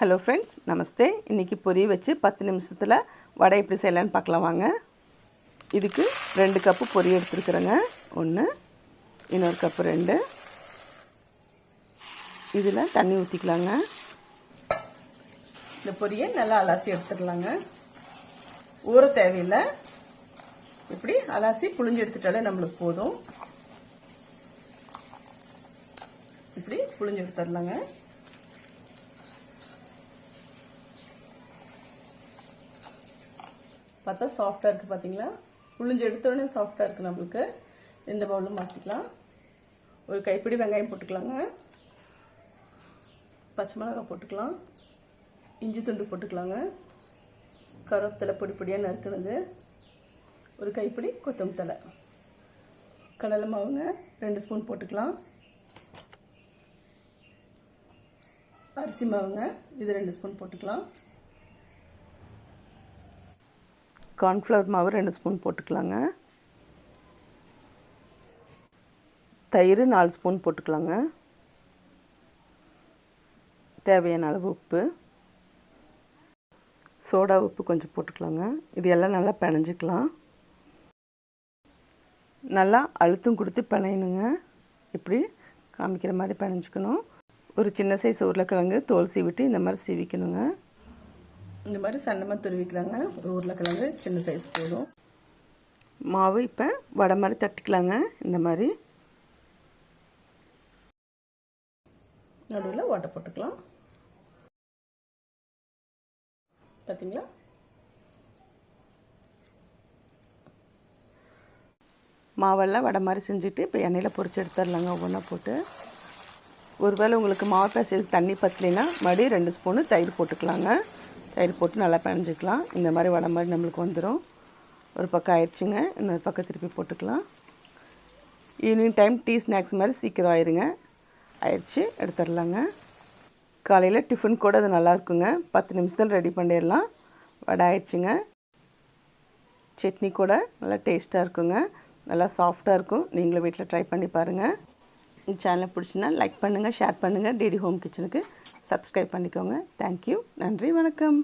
Hello friends நமஸ்தே இன்றைக்கி பொரி வச்சு பத்து நிமிஷத்தில் வடை எப்படி செய்யலான்னு பார்க்கலாம் வாங்க. இதுக்கு ரெண்டு கப்பு பொரி எடுத்துருக்குறேங்க. ஒன்று இன்னொரு கப்பு ரெண்டு. இதில் தண்ணி ஊற்றிக்கலாங்க இந்த பொரியை நல்லா அலாசி எடுத்துடலாங்க ஊற தேவையில்லை. இப்படி அலாசி புளிஞ்சு எடுத்துட்டாலே நம்மளுக்கு போதும். இப்படி புளிஞ்சு எடுத்துடலாங்க. பார்த்தா சாஃப்டாக இருக்குது பார்த்தீங்களா புளிஞ்சு எடுத்தோடனே சாஃப்டாக இருக்குது நம்மளுக்கு. இந்த பவுலில் மாற்றிக்கலாம் ஒரு கைப்பிடி வெங்காயம் போட்டுக்கலாங்க. பச்சை மிளகாய் போட்டுக்கலாம். இஞ்சி துண்டு போட்டுக்கலாங்க. கருவேப்பிலை பொடி பொடியாக நறுக்கினது. ஒரு கைப்பிடி கொத்தமல்லி தலை கடலை மாவுங்க ரெண்டு ஸ்பூன் போட்டுக்கலாம். அரிசி மாவுங்க இது ரெண்டு ஸ்பூன் போட்டுக்கலாம். கார்ன்ஃப்ளவர் மாவு ரெண்டு ஸ்பூன் போட்டுக்கலாங்க. தயிர் நாலு ஸ்பூன் போட்டுக்கலாங்க. தேவையான அளவு உப்பு. சோடா உப்பு கொஞ்சம் போட்டுக்கலாங்க. இது எல்லாம் நல்லா பிணைஞ்சிக்கலாம். நல்லா அழுத்தம் கொடுத்து பிணையணுங்க. இப்படி காமிக்கிற மாதிரி பிணைஞ்சிக்கணும். ஒரு சின்ன சைஸ் உருளைக்கிழங்கு தோல் சீவிட்டு இந்த மாதிரி சீவிக்கணுங்க. இந்த மாதிரி சன்னமாக துருவிக்கலாங்க. ஒரு உருளைக்கிழங்கு சின்ன சைஸ் போதும். மாவு இப்போ வடை மாதிரி தட்டிக்கலாங்க. இந்த மாதிரி. நடுவில் ஓட்டை போட்டுக்கலாம். பார்த்தீங்களா மாவெல்லாம் வடை மாதிரி செஞ்சுட்டு இப்போ எண்ணெயில் பொறிச்சு எடுத்துடலாங்க. ஒவ்வொன்றா போட்டு. ஒருவேளை உங்களுக்கு மாவு பேசுறதுக்கு தண்ணி பத்தலைன்னா மறுபடியும் ரெண்டு ஸ்பூனு தயிர் போட்டுக்கலாங்க. தயிர் போட்டு நல்லா பிணைஞ்சிக்கலாம். இந்த மாதிரி வடை மாதிரி நம்மளுக்கு வந்துடும் ஒரு பக்கம் ஆயிடுச்சுங்க. இன்னொரு பக்கம் திருப்பி போட்டுக்கலாம். ஈவினிங் டைம் டீ ஸ்நாக்ஸ் மாதிரி சீக்கிரம் ஆயிருங்க. ஆயிடுச்சு. எடுத்துடலாங்க. காலையில் டிஃபன் கூட அது நல்லாயிருக்குங்க பத்து நிமிஷத்தில் ரெடி பண்ணிடலாம். வடை ஆயிடுச்சுங்க. சட்னி கூட நல்லா டேஸ்ட்டாக இருக்குங்க. நல்லா சாஃப்டாக இருக்கும். நீங்களும் வீட்டில் ட்ரை பண்ணி பாருங்கள் இந்த சேனலை பிடிச்சின்னா லைக் பண்ணுங்கள் ஷேர் பண்ணுங்கள் டிடி ஹோம் கிச்சனுக்கு சப்ஸ்கிரைப் பண்ணிக்கோங்க. தேங்க்யூ நன்றி வணக்கம்.